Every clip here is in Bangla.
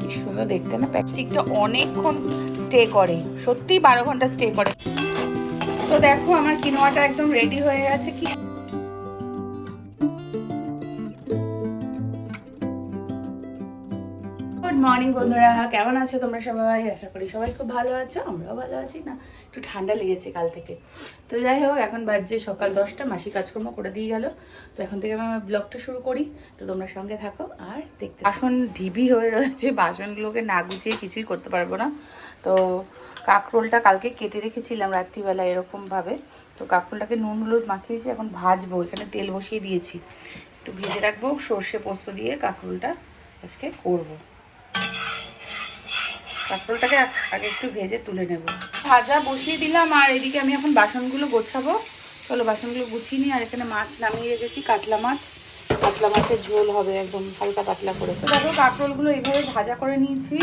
কি সুন্দর দেখতে না? প্যাপসিকটা অনেকক্ষণ স্টে করে। সত্যিই বারো ঘণ্টা স্টে করে। তো দেখো, আমার কিনোয়াটা একদম রেডি হয়ে গেছে। কি মর্নিং বন্ধুরা, কেমন আছো তোমরা সবাই? আশা করি সবাই খুব ভালো আছো, আমরাও ভালো আছি না? একটু ঠান্ডা লেগেছে কাল থেকে। তো যাই হোক, এখন বাজছে সকাল দশটা, মাসি কাজকর্ম করে দিয়ে গেল। তো এখন থেকে আমি আমার ব্লগটা শুরু করি। তো তোমরা সঙ্গে থাকো আর দেখতে বাসন ঢিবি হয়ে রয়েছে, বাসনগুলোকে না গুছিয়ে কিছুই করতে পারব না। তো কাঁকরোলটা কালকে কেটে রেখেছিলাম রাত্রিবেলা এরকমভাবে। তো কাঁকরোলটাকে নুন হলুদ মাখিয়েছি, এখন ভাজবো, এখানে তেল বসিয়ে দিয়েছি। একটু ভেজে রাখব, সর্ষে পোস্ত দিয়ে কাঁকরোলটা আজকে করব। কাঁকরোলটাকে আগে একটু ভেজে তুলে নেব। ভাজা বসিয়ে দিলাম আর এদিকে আমি এখন বাসনগুলো গোছাবো। চলো বাসনগুলো গুছিয়ে নিই আর এখানে মাছ নামিয়ে রেখেছি কাতলা মাছ। কাতলা মাছের ঝোল হবে একদম হালকা পাতলা করে। তো দেখো কাঁকরোলগুলো এইভাবে ভাজা করে নিয়েছি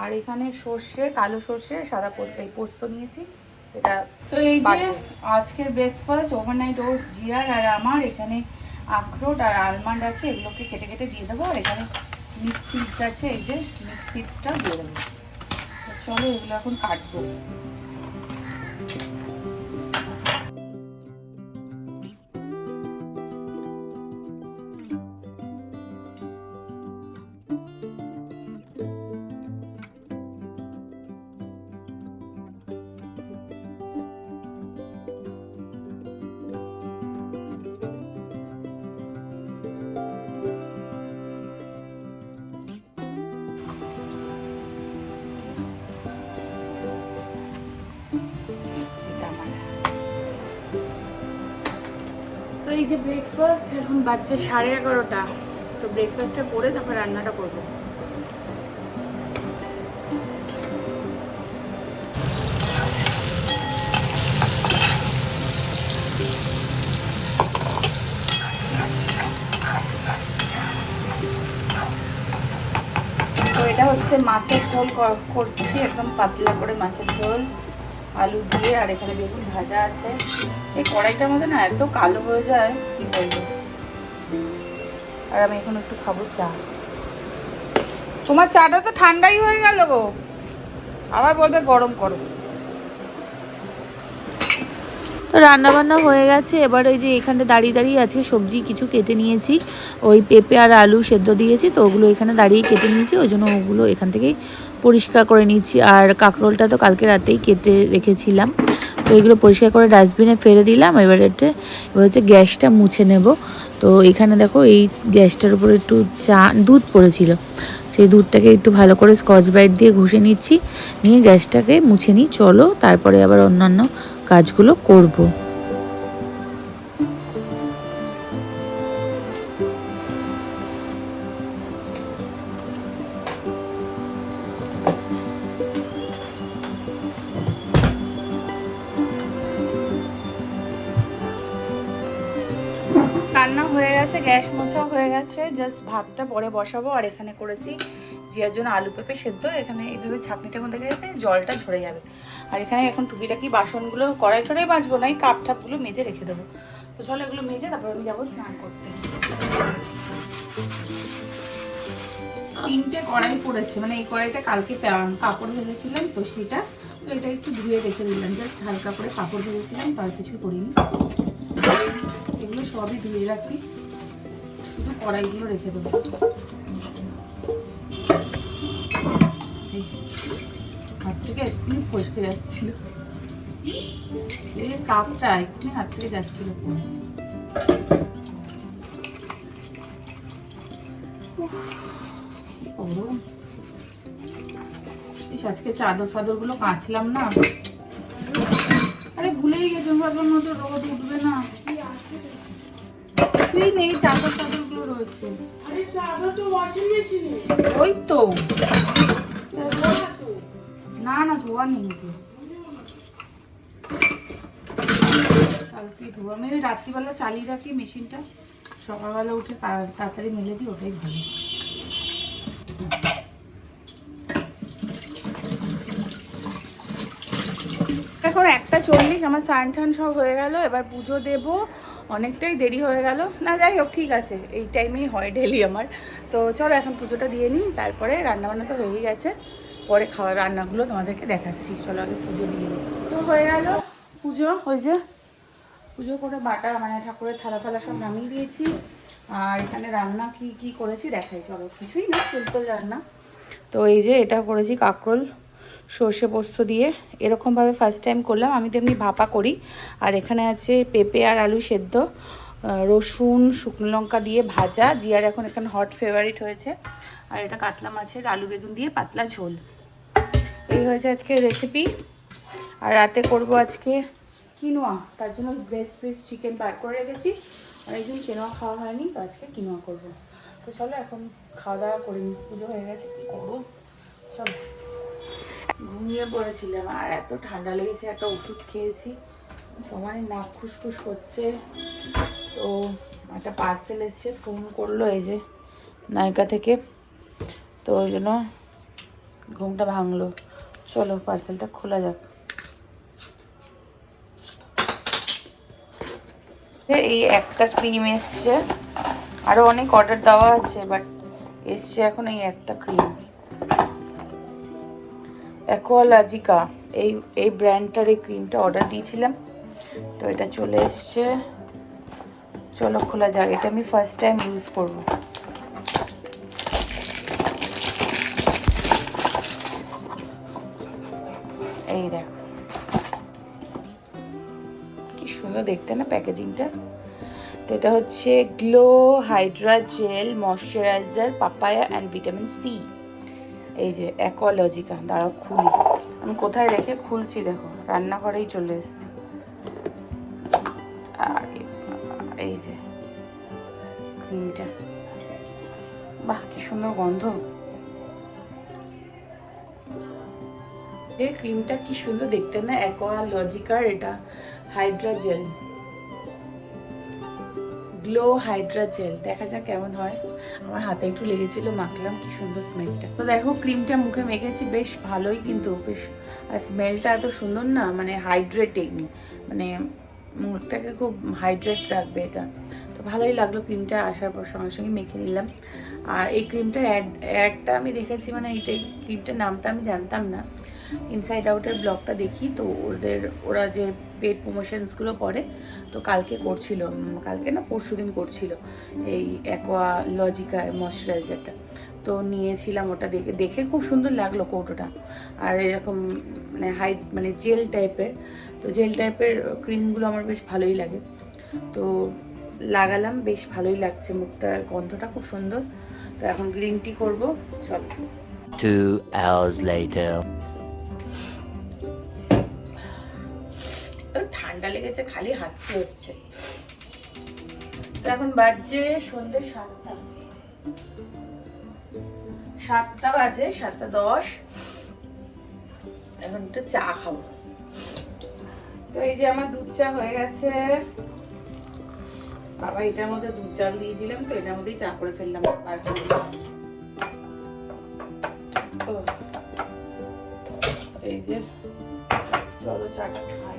আর এখানে সর্ষে কালো সর্ষে সাদা এই পোস্ত নিয়েছি। এটা তো এই যে। আজকের ব্রেকফাস্ট ওভারনাইট ওটস জিয়ার আর আমার এখানে আখরোট আর আলমন্ড আছে এগুলোকে কেটে কেটে দিয়ে দেবো আর এখানে মিক্স সিডস আছে এই যে মিক্স সিডসটা দিয়ে দেবো। চলো এগুলো এখন কাটবো। যে ব্রেকফাস্ট এখন বাচ্চা সাড়ে এগারোটা, তো ব্রেকফাস্টটা করে তারপর রান্নাটা করব। তো এটা হচ্ছে মাছের ঝোল কর- করছি, একদম পাতলা করে মাছের ঝোল। আলু দিয়ে আর এখানে বেগুন ভাজা আছে। এই কড়াইটার মধ্যে না এত কালো হয়ে যায়, কি বলব? আর আমি এখন একটু খাব চা। তোমার চাটা তো ঠান্ডাই হয়ে গেল গো। আবার বলবে গরম করো। তো রান্না বান্না হয়ে গেছে। এবার এই যে এখানে দাঁড়িয়ে দাঁড়িয়ে আজকে সবজি কিছু কেটে নিয়েছি। ওই পেঁপে আর আলু সেদ্ধ দিয়েছি, তো ওগুলো এখানে দাঁড়িয়ে কেটে নিয়েছি। ওই জন্য ওগুলো এখান থেকেই পরিষ্কার করে নিচ্ছি আর কাঁকরোলটা তো কালকে রাতেই কেটে রেখেছিলাম। তো এগুলো পরিষ্কার করে ডাস্টবিনে ফেলে দিলাম। এবার এটা এবার হচ্ছে গ্যাসটা মুছে নেব। তো এখানে দেখো, এই গ্যাসটার উপর একটু চা, দুধ পড়েছিল। সেই দুধটাকে একটু ভালো করে স্কচ ব্রাইট দিয়ে ঘষে নিচ্ছি। নিয়ে গ্যাসটাকে মুছে নিই। চলো, তারপরে আবার অন্যান্য কাজগুলো করব। জাস্ট ভাতটা পরে বসাবো আর এখানে করেছি জিয়ার জন্য আলু পেঁপে সেদ্ধ। এখানে এইভাবে ছাঁকনিটার মধ্যে গেলে জলটা ঝরে যাবে। আর এখানে এখন টুকিটাকি বাসনগুলো কড়াই টড়াই বাঁচবো না, এই কাপ ঠাপগুলো মেজে রেখে দেবো। তো চলো এগুলো মেজে তারপর আমি যাব স্নান করতে। তিনটে কড়াই পড়েছে মানে এই কড়াইটা কালকে কাপড় ভেজেছিলাম তো সেটা। তো এটা একটু ধুয়ে রেখে দিলাম জাস্ট হালকা করে কাপড় ভেজেছিলাম, তার কিছু করিনি। এগুলো সবই ধুয়ে রাখি। কড়াইগুলো রেখে দেবো। হাত থেকে এক্ষুনি ফসকে যাচ্ছিল। এই কাপটা এক্ষুনি হাত থেকে যাচ্ছিল। গরম। ইস, আজকে চাদর ফাদরগুলো কাচলাম না। আরে ভুলেই গেছি ভাবলাম মতো রোদ কিছুই নেই চাদর চাদরগুলো রয়েছে ওই তো। না না ধোয়া নেই। তো। কালকে ধোয়া মেরে রাত্রিবেলা চালিয়ে রাখি মেশিনটা সকালবেলা উঠে তাড়াতাড়ি মেলে দিই ওটাই ভালো। এখন একটা চল্লিশ, আমার স্নান টান সব হয়ে গেল, এবার পুজো দেব। অনেকটাই দেরি হয়ে গেল। না, যাই হোক, ঠিক আছে। এই টাইমেই হয় ডেলি আমার। তো চলো, এখন পুজোটা দিয়ে নিই। তারপরে রান্নাবান্না তো হয়েই গেছে। পরে খাওয়ার রান্নাগুলো তোমাদেরকে দেখাচ্ছি। চলো, আগে পুজো দিয়ে নিই। তো হয়ে গেল পুজো, ওই যে পুজো করে বাটা মানে ঠাকুরের থালা ফালা সব নামিয়ে দিয়েছি। আর এখানে রান্না কি কি করেছি দেখাই। চলো, কিছুই না সিম্পল রান্না। তো এই যে এটা করেছি কাঁকরোল। সর্ষে পোস্ত দিয়ে এরকমভাবে ফার্স্ট টাইম করলাম। আমি তেমনি ভাপা করি। আর এখানে আছে পেঁপে আর আলু সেদ্ধ রসুন, শুকনো লঙ্কা দিয়ে ভাজা। জিয়ার এখন এখানে হট ফেভারিট হয়েছে। আর এটা কাতলা মাছের আলু বেগুন দিয়ে পাতলা ঝোল। এই হয়েছে আজকে রেসিপি আর রাতে করব আজকে কিনোয়া। তার জন্য ব্রেস্ট পিস চিকেন বার করে রেখেছি। অনেকদিন কিনোয়া খাওয়া হয়নি, তো আজকে কিনোয়া করব। তো চলো এখন খাওয়া দাওয়া করে নিই পুজো হয়ে গেছে, কী করব? ঘুমিয়ে পড়েছিলাম। আর এত ঠান্ডা লেগেছে, একটা ওষুধ খেয়েছি। সমানে নাক খুসখুস করছে। তো একটা পার্সেল এসছে ফোন করল এই যে নায়িকা থেকে। তো ওই জন্য ঘুমটা ভাঙলো। চলো পার্সেলটা খোলা যাক। এই একটা ক্রিম এসছে। আরও অনেক অর্ডার দেওয়া আছে বাট এসছে এখন এই একটা ক্রিম অ্যাকোয়ালজিকা এই এই ব্র্যান্ডটার এই ক্রিমটা অর্ডার দিয়েছিলাম। তো এটা চলে এসছে। চলো খোলা যাক, এটা আমি ফার্স্ট টাইম ইউজ করব। এই দেখো। কি সুন্দর দেখতে না প্যাকেজিংটা তো এটা হচ্ছে glow hydra gel moisturiser papaya and vitamin C এই যে অ্যাকোলজিকা দাঁড়াও, খুলি। আমি কোথায় রেখে খুলছি দেখো, রান্নাঘরেই চলে এসেছি। আর এই যে ক্রিমটা। বাহ, কি সুন্দর গন্ধ। এই ক্রিমটা কি সুন্দর দেখতে না অ্যাকোয়ালজিকার এটা hydra gel glow hydra gel দেখা যাক কেমন হয়। আমার হাতে একটু লেগেছিল, মাখলাম, কি সুন্দর স্মেলটা তো দেখো ক্রিমটা মুখে মেখেছি, বেশ ভালোই কিন্তু, বেশ, আর স্মেলটা এত সুন্দর না মানে হাইড্রেটিং মানে মুখটাকে খুব হাইড্রেট রাখবে এটা। তো ভালোই লাগল ক্রিমটা আসার পর, সঙ্গে সঙ্গে মেখে নিলাম। আর এই ক্রিমটার অ্যাড অ্যাডটা আমি দেখেছি মানে এইটাই ক্রিমটার নামটা আমি জানতাম না। ইনসাইড আউটের ব্লগটা দেখি, তো ওদের, ওরা যে পেড প্রমোশনসগুলো করে, তো কালকে করছিল কালকে না পরশু দিন করছিল, এই অ্যাকোয়া লজিকা ময়শ্চারাইজারটা তো নিয়েছিলাম ওটা দেখে দেখে খুব সুন্দর লাগল কৌটোটা। আর এরকম মানে হাই মানে জেল টাইপের তো জেল টাইপের ক্রিমগুলো আমার বেশ ভালোই লাগে। তো লাগালাম, বেশ ভালোই লাগছে মুখটার গন্ধটা খুব সুন্দর। তো এখন গ্রিন টি করব চলো Two hours later. ঠান্ডা লেগেছে, খালি হাঁচি হচ্ছে তো এখন বাজছে সন্ধ্যে সাতটা। সাতটা বাজে, সাতটা দশ। এখন একটু চা খাব। তো এই যে আমার দুধ চা হয়ে গেছে। বাবা, এটার মধ্যে দুধ চাল দিয়েছিলাম, তো এটার মধ্যেই চা করে ফেললাম। আর এই যে, চলো চাটা খাই।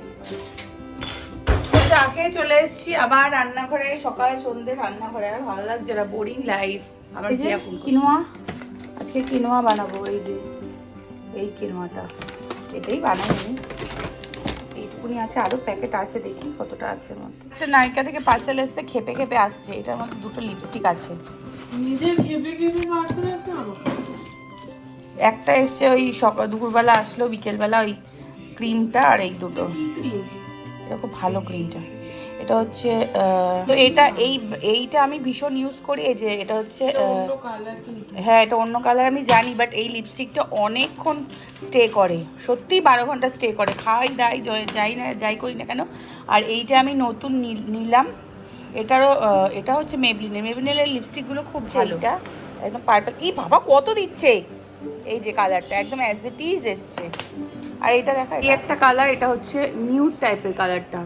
চা খেয়ে চলে এসেছি। আবার রান্নাঘরে সকাল সন্ধ্যে রান্নাঘরে। আর ভালো লাগছে না বোরিং লাইফ আমার যে এখন কিনোয়া আজকে কিনোয়া বানাবো এই যে এই কিনোয়াটা এটাই বানাইনি এইটুকুনি আছে আরও প্যাকেট আছে দেখি কতটা আছে মধ্যে। একটা নায়িকা থেকে পার্সেল এসছে খেপে খেপে আসছে। এটার মধ্যে দুটো লিপস্টিক আছে। নিজের খেপে খেপে পার্সেল আমাকে একটা এসছে ওই সকাল দুপুরবেলা আসলো বিকেলবেলা ওই ক্রিমটা আর এই দুটো। ক্রিম এটা খুব ভালো ক্রিমটা এটা হচ্ছে তো এটা এই এইটা আমি ভীষণ ইউজ করি এই যে এটা হচ্ছে হ্যাঁ এটা অন্য কালার আমি জানি বাট এই লিপস্টিকটা অনেকক্ষণ স্টে করে। সত্যিই বারো ঘণ্টা স্টে করে। খাই দাই যাই না যাই করি না কেন। আর এইটা আমি নতুন নিলাম। এটারও এটা হচ্ছে মেবলিনের মেবলিনের লিপস্টিকগুলো খুব ভালো। এটা একদম পার্পল এই বাবা কত দিচ্ছে? এই যে কালারটা একদম অ্যাজ ইট ইজ এসছে। আর এটা দেখা এই একটা কালার এটা হচ্ছে নিউড টাইপের কালারটা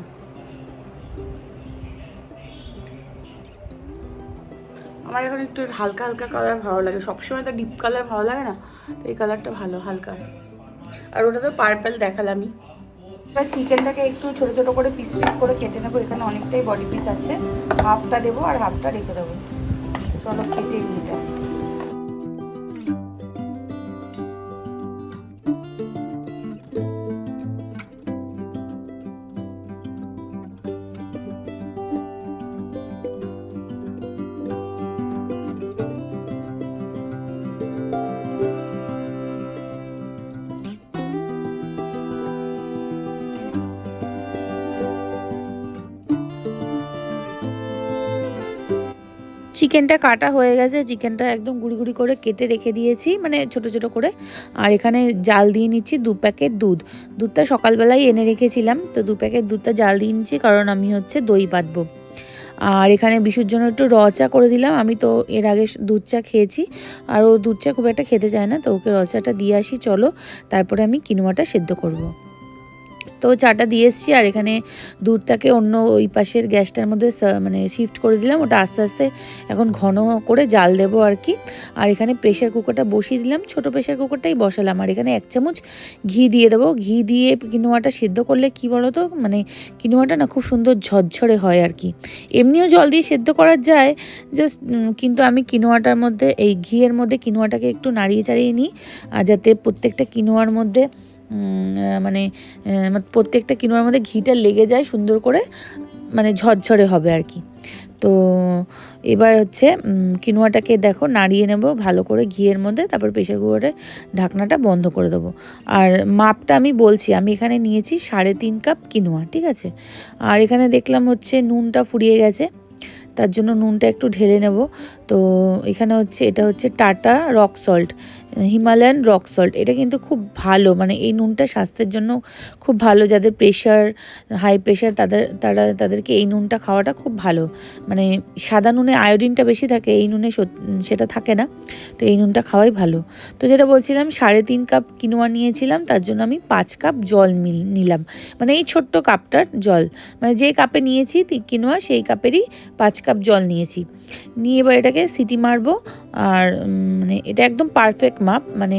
আমার এখন একটু হালকা হালকা কালার ভালো লাগে। সবসময় তো ডিপ কালার ভালো লাগে না তো এই কালারটা ভালো হালকা। আর ওটা তো পার্পল দেখালামই। এবার চিকেনটাকে একটু ছোটো ছোটো করে পিস পিস করে কেটে নেব। এখানে অনেকটাই বডি পিস আছে। হাফটা দেবো আর হাফটা রেখে দেবো। চলো কেটে নিই এটা। চিকেনটা কাটা হয়ে গেছে, চিকেনটা একদম গুঁড়ি গুঁড়ি করে কেটে রেখে দিয়েছি মানে ছোট ছোট করে। আর এখানে জাল দিয়ে নিচ্ছি দু প্যাকেট দুধ। দুধটা সকালবেলায় এনে রেখেছিলাম, তো দু প্যাকেট দুধটা জাল দিয়ে নিচ্ছি, কারণ আমি হচ্ছে দই বাটবো। আর এখানে বিশুর জন্য একটু র চা করে দিলাম, আমি তো এর আগে দুধ চা খেয়েছি, আর ও দুধ চা খুব একটা খেতে চায় না, তো ওকে র চাটা দিয়ে আসি, চলো, তারপরে আমি কিনোয়াটা সেদ্ধ করব। তো চাটা দিয়ে এসছি, আর এখানে দুধটাকে অন্য ওই পাশের গ্যাসটার মধ্যে মানে শিফট করে দিলাম। ওটা আস্তে আস্তে এখন ঘন করে জাল দেবো আর কি। আর এখানে প্রেশার কুকারটা বসিয়ে দিলাম। ছোট প্রেশার কুকারটাই বসালাম। আর এখানে এক চামচ ঘি দিয়ে দেবো। ঘি দিয়ে কিনোয়াটা সেদ্ধ করলে কি বলো তো মানে কিনোয়াটা না খুব সুন্দর ঝরঝরে হয় আর কি। এমনিও জল দিয়ে সেদ্ধ করা যায়। জাস্ট কিন্তু আমি কিনোয়াটার মধ্যে, এই ঘিয়ের মধ্যে কিনোয়াটাকে একটু নাড়িয়ে চাড়িয়ে নিই। আর যাতে প্রত্যেকটা কিনোয়ার মধ্যে মানে প্রত্যেকটা কিনোয়ার মধ্যে ঘিটা লেগে যায় সুন্দর করে মানে ঝরঝরে হবে আর কি। তো এবার হচ্ছে কিনোয়াটাকে দেখো নাড়িয়ে নেব, ভালো করে ঘিয়ের মধ্যে, তারপর প্রেশার কুকারে ঢাকনাটা বন্ধ করে দেবো। আর মাপটা আমি বলছি, আমি এখানে নিয়েছি সাড়ে তিন কাপ কিনোয়া, ঠিক আছে? আর এখানে দেখলাম হচ্ছে নুনটা ফুরিয়ে গেছে, তার জন্য নুনটা একটু ঢেলে নেব। তো এখানে হচ্ছে, এটা হচ্ছে Tata rock salt. Himalayan rock salt. এটা কিন্তু খুব ভালো মানে এই নুনটা স্বাস্থ্যের জন্য খুব ভালো, যাদের প্রেশার হাই প্রেশার তাদের, তারা, তাদেরকে এই নুনটা খাওয়াটা খুব ভালো। মানে সাদা নুনে আয়োডিনটা বেশি থাকে, এই নুনে সেটা থাকে না, তো এই নুনটা খাওয়াই ভালো। তো যেটা বলছিলাম, সাড়ে তিন কাপ কিনোয়া নিয়েছিলাম, তার জন্য আমি পাঁচ কাপ জল নিলাম। মানে এই ছোট্ট কাপটার জল মানে যে কাপে নিয়েছি কিনোয়া সেই কাপেরই পাঁচ কাপ জল নিয়েছি। নিয়ে এবার এটাকে সিটি মারবো আর মানে এটা একদম পারফেক্ট মাপ মানে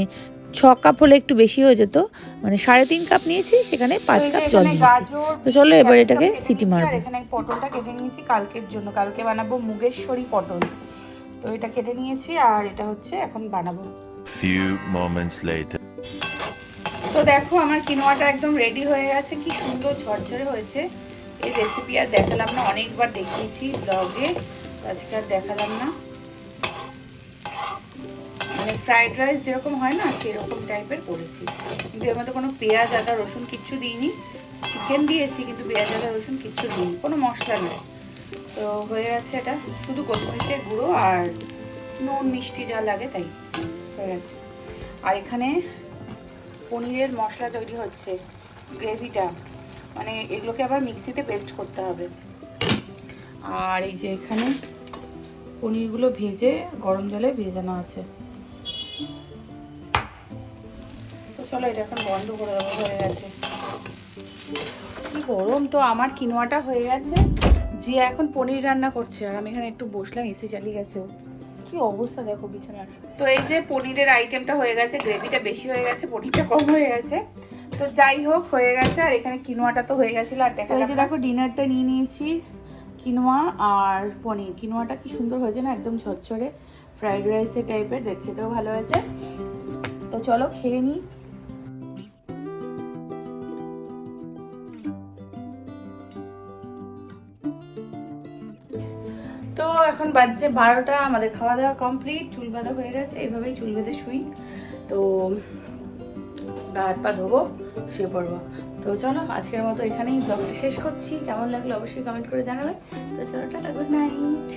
ছ কাপ হলে একটু বেশি হয়ে যেত মানে সাড়ে তিন কাপ নিয়েছি সেখানে পাঁচ কাপ জল নিয়েছি। তো চলো এবার এটাকে সিটি মারবো। এখানে পটলটা কেটে নিয়েছি কালকের জন্য কালকে বানাবো মুগেশ্বরী পটল। তো এটা কেটে নিয়েছি আর এটা হচ্ছে এখন বানাবো। Few moments later. তো দেখো আমার কিনোয়াটা একদম রেডি হয়ে গেছে কি সুন্দর ঝরঝরে হয়েছে। এই রেসিপি আর দেখালাম না অনেকবার দেখিয়েছি ব্লগে আজকে আর দেখালাম না। মানে ফ্রাইড রাইস যেরকম হয় না, সেরকম টাইপের করেছি। কিন্তু এর মধ্যে কোনো পেঁয়াজ, আদা, রসুন কিচ্ছু দিইনি। চিকেন দিয়েছি, কিন্তু পেঁয়াজ, আদা, রসুন কিচ্ছু দিইনি। কোনো মশলা নেই। তো হয়ে গেছে এটা। শুধু গোলমরিচের গুঁড়ো আর নুন, মিষ্টি যা লাগে তাই হয়ে গেছে। আর এখানে পনিরের মশলা তৈরি হচ্ছে, গ্রেভিটা। মানে এগুলোকে আবার মিক্সিতে পেস্ট করতে হবে। আর এই যে এখানে পনিরগুলো ভেজে, গরম জলে ভেজানো আছে। চলো এটা এখন বন্ধ করে দেবো হয়ে গেছে। কি গরম তো আমার কিনোয়াটা হয়ে গেছে। যে এখন পনির রান্না করছে আর আমি এখানে একটু বসলাম এসি চালিয়ে গেছে। কি অবস্থা দেখো বিছানার। তো এই যে পনিরের আইটেমটা হয়ে গেছে গ্রেভিটা বেশি হয়ে গেছে পনিরটা কম হয়ে গেছে। তো যাই হোক হয়ে গেছে আর এখানে কিনোয়াটা তো হয়ে গেছিল আর দেখা যে দেখো ডিনারটা নিয়ে নিয়েছি কিনোয়া আর পনির। কিনোয়াটা কি সুন্দর হয়েছে না একদম ঝরঝরে ফ্রাইড রাইসের টাইপের দেখতেও ভালো হয়েছে। তো চলো খেয়ে নিই এখন বাজছে বারোটা, আমাদের খাওয়া দাওয়া কমপ্লিট চুল বাঁধা হয়ে গেছে, এভাবেই চুল বেঁধে শুই। তো হাত পা ধোবো, শুয়ে পড়ব। তো চলো, আজকের মতো এখানেই ব্লগটা শেষ করছি। কেমন লাগল অবশ্যই কমেন্ট করে জানাবে। তো চলো, টাটা গুড নাইট